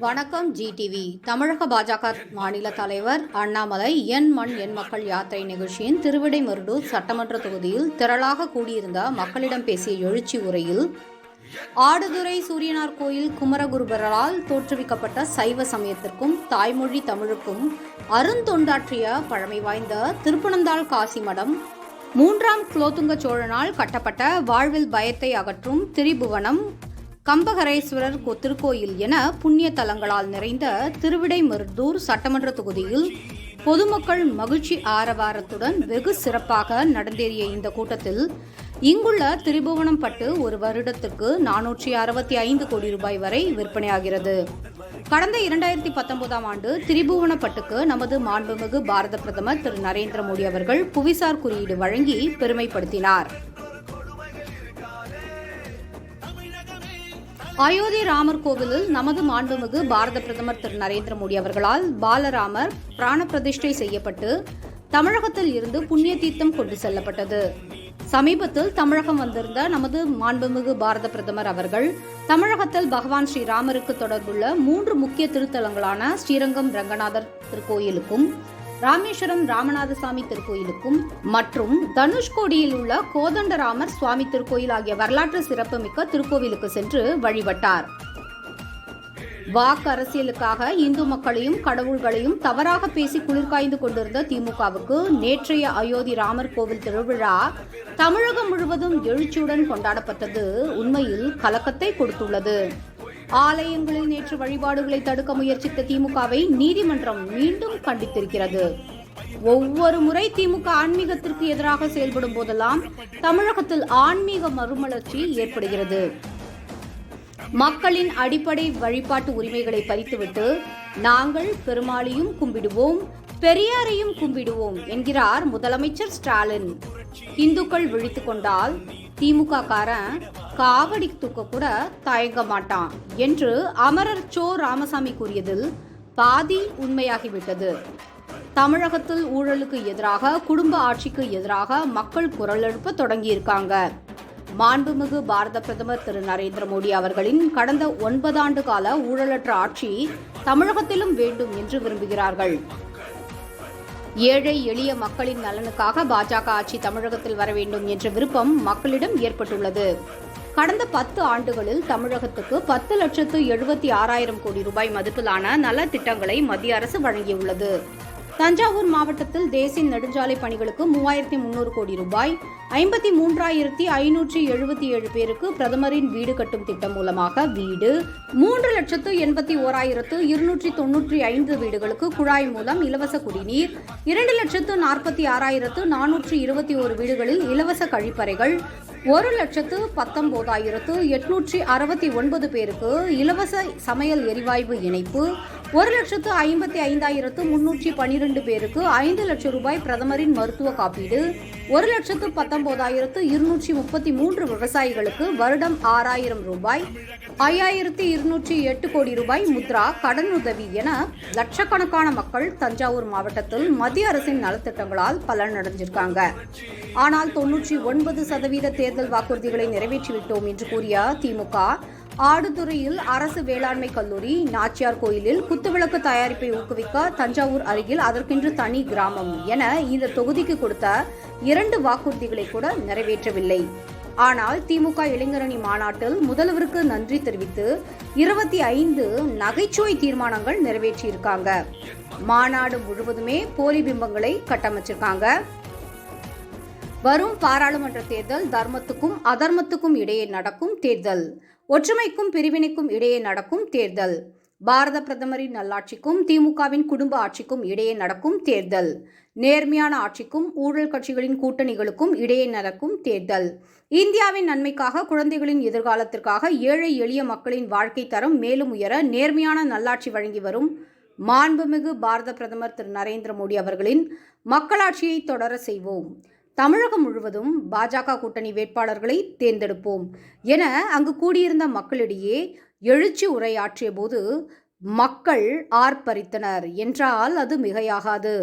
வணக்கம் ஜிடிவி தமிழக பாஜக மாநில தலைவர் அண்ணாமலை என் மண் என் மக்கள் யாத்திரை நிகழ்ச்சியின் திருவிடைமருடூர் சட்டமன்ற தொகுதியில் திரளாக கூடியிருந்த மக்களிடம் பேசிய எழுச்சி உரையில் ஆடுதுறை சூரியனார் கோயில் குமரகுருபரால் தோற்றுவிக்கப்பட்ட சைவ சமயத்திற்கும் தாய்மொழி தமிழுக்கும் அருந்தொண்டாற்றிய பழமை வாய்ந்த திருப்பனந்தாள் காசி மடம் மூன்றாம் குலோத்துங்க சோழனால் கட்டப்பட்ட வாழ்வில் பயத்தை அகற்றும் திரிபுவனம் கம்பகரேஸ்வரர் திருக்கோயில் என புண்ணிய தலங்களால் நிறைந்த திருவிடைமருதூர் சட்டமன்ற தொகுதியில் பொதுமக்கள் மகிழ்ச்சி ஆரவாரத்துடன் வெகு சிறப்பாக நடந்தேறிய இந்த கூட்டத்தில் இங்குள்ள திரிபுவனம் பட்டு ஒரு வருடத்துக்கு நானூற்றி அறுபத்தி ஐந்து கோடி ரூபாய் வரை விற்பனையாகிறது. கடந்த இரண்டாயிரத்தி பத்தொன்பதாம் ஆண்டு திரிபுவனப்பட்டுக்கு நமது மாண்புமிகு பாரத பிரதமர் திரு நரேந்திர மோடி அவர்கள் புவிசார் குறியீடு வழங்கி பெருமைப்படுத்தினார். அயோத்தி ராமர் கோவிலில் நமது மாண்புமிகு பாரத பிரதமர் திரு நரேந்திர மோடி அவர்களால் பாலராமர் பிராண பிரதிஷ்டை செய்யப்பட்டு தமிழகத்தில் இருந்து புண்ணிய தீர்த்தம் கொண்டு செல்லப்பட்டது. சமீபத்தில் தமிழகம் வந்திருந்த நமது மாண்புமிகு பாரத பிரதமர் அவர்கள் தமிழகத்தில் பகவான் ஸ்ரீராமருக்கு தொடர்புள்ள மூன்று முக்கிய திருத்தலங்களான ஸ்ரீரங்கம் ரங்கநாதர் திருக்கோயிலுக்கும் ராமேஸ்வரம் ராமநாதசாமி திருக்கோயிலுக்கும் மற்றும் தனுஷ்கோடியில் உள்ள கோதண்டராமர் சுவாமி திருக்கோயில் ஆகிய வரலாற்று சிறப்புமிக்க திருக்கோவிலுக்கு சென்று வழிபட்டார். வாக்கு அரசியலுக்காக இந்து மக்களையும் கடவுள்களையும் தவறாக பேசி குளிர்காய்ந்து கொண்டிருந்த திமுகவுக்கு நேற்றைய அயோத்தி ராமர் கோவில் திருவிழா தமிழகம் முழுவதும் எழுச்சியுடன் கொண்டாடப்பட்டது உண்மையில் கலக்கத்தை கொடுத்துள்ளது. ஆலயங்களில் நேற்று வழிபாடுகளை தடுக்க முயற்சித்த திமுகவை நீதிமன்றம் மீண்டும் கண்டித்திருக்கிறது. ஒவ்வொரு முறை திமுக ஆன்மீகத்திற்கு எதிராக செயல்படும் போதெல்லாம் தமிழகத்தில் ஆன்மீக மறுமலர்ச்சி ஏற்படுகிறது. மக்களின் அடிப்படை வழிபாட்டு உரிமைகளை பறித்துவிட்டு நாங்கள் பெருமாளையும் கும்பிடுவோம் பெரியாரையும் கும்பிடுவோம் என்கிறார் முதலமைச்சர் ஸ்டாலின். இந்துக்கள் விழித்துக் கொண்டால் திமுக காரன் காவடி தூக்க கூட தயங்க மாட்டான் என்று அமரர் சோ ராமசாமி கூறியதில் பாதி உண்மையாகிவிட்டது. தமிழகத்தில் ஊழலுக்கு எதிராக குடும்ப ஆட்சிக்கு எதிராக மக்கள் குரல் எழுப்ப தொடங்கியிருக்காங்க. மாண்புமிகு பாரத பிரதமர் திரு நரேந்திர மோடி அவர்களின் கடந்த ஒன்பதாண்டு கால ஊழலற்ற ஆட்சி தமிழகத்திலும் வேண்டும் என்று விரும்புகிறார்கள். ஏழை எளிய மக்களின் நலனுக்காக பாஜக ஆட்சி தமிழகத்தில் வர வேண்டும் என்ற விருப்பம் மக்களிடம் ஏற்பட்டுள்ளது. கடந்த பத்து ஆண்டுகளில் தமிழகத்துக்கு பத்து லட்சத்து எழுபத்தி ஆறாயிரம் கோடி ரூபாய் மதிப்பிலான நல திட்டங்களை மத்திய அரசு வழங்கியுள்ளது. தஞ்சாவூர் மாவட்டத்தில் தேசிய நெடுஞ்சாலை பணிகளுக்கு மூவாயிரத்தி முன்னூறு கோடி ரூபாய் ஐம்பத்தி மூன்றாயிரத்தி ஐநூற்றி எழுபத்தி ஏழு பேருக்கு பிரதமரின் வீடு கட்டும் திட்டம் மூலமாக வீடு மூன்று லட்சத்து எண்பத்தி ஓராயிரத்து இருநூற்றி தொன்னூற்றி ஐந்து வீடுகளுக்கு குழாய் மூலம் இலவச குடிநீர் இரண்டு லட்சத்து நாற்பத்தி ஆறாயிரத்து நானூற்றி இருபத்தி ஒரு வீடுகளில் இலவச கழிப்பறைகள் ஒரு லட்சத்து பத்தொன்பதாயிரத்து எட்நூற்றி அறுபத்தி ஒன்பது பேருக்கு இலவச சமையல் எரிவாயு இணைப்பு ஒரு லட்சத்து ஐம்பத்தி ஐந்தாயிரத்து முன்னூற்றி பன்னிரெண்டு பேருக்கு ஐந்து லட்சம் ரூபாய் பிரதமரின் மருத்துவ காப்பீடு ஒரு லட்சத்து பத்தொன்பதாயிரத்து இருநூற்றி முப்பத்தி மூன்று விவசாயிகளுக்கு வருடம் ஆறாயிரம் ரூபாய் ஐயாயிரத்தி இருநூற்றி எட்டு கோடி ரூபாய் முத்ரா கடனுதவி என லட்சக்கணக்கான மக்கள் தஞ்சாவூர் மாவட்டத்தில் மத்திய அரசின் நலத்திட்டங்களால் பலனடைஞ்சிருக்காங்க. ஆனால் தொன்னூற்றி ஒன்பது சதவீத தேர்தல் வாக்குறுதிகளை நிறைவேற்றிவிட்டோம் என்று கூறிய திமுக ஆடுதுறையில் அரசு வேளாண்மை கல்லூரி நாச்சியார் கோயிலில் குத்துவிளக்கு தயாரிப்பை ஊக்குவிக்க தஞ்சாவூர் அருகில் அதற்கென்று தனி கிராமம் என இந்த தொகுதிக்கு கொடுத்த இரண்டு வாக்குறுதிகளை கூட நிறைவேற்றவில்லை. ஆனால் திமுக இளைஞரணி மாநாட்டில் முதல்வருக்கு நன்றி தெரிவித்து இருபத்தி ஐந்து நகைச்சுவை தீர்மானங்கள் நிறைவேற்றியிருக்காங்க. மாநாடு முழுவதுமே போலி பிம்பங்களை கட்டமைச்சிருக்காங்க. வரும் பாராளுமன்ற தேர்தல் தர்மத்துக்கும் அதர்மத்துக்கும் இடையே நடக்கும் தேர்தல். ஒற்றுமைக்கும் பிரிவினைக்கும் இடையே நடக்கும் தேர்தல். பாரத பிரதமரின் நல்லாட்சிக்கும் திமுகவின் குடும்ப ஆட்சிக்கும் இடையே நடக்கும் தேர்தல். நேர்மையான ஆட்சிக்கும் ஊழல் கட்சிகளின் கூட்டணிகளுக்கும் இடையே நடக்கும் தேர்தல். இந்தியாவின் நன்மைக்காக குழந்தைகளின் எதிர்காலத்திற்காக ஏழை எளிய மக்களின் வாழ்க்கை தரம் மேலும் உயர நேர்மையான நல்லாட்சி வழங்கி வரும் மாண்புமிகு பாரத பிரதமர் திரு. நரேந்திர மோடி அவர்களின் மக்களாட்சியை தொடர செய்வோம். தமிழகம் முழுவதும் பாஜக கூட்டணி வேட்பாளர்களை தேர்ந்தெடுப்போம் என அங்கு கூடியிருந்த மக்களிடையே எழுச்சி உரையாற்றிய போது மக்கள் ஆர்ப்பரித்தனர். என்றால் அது மிகையாகாது.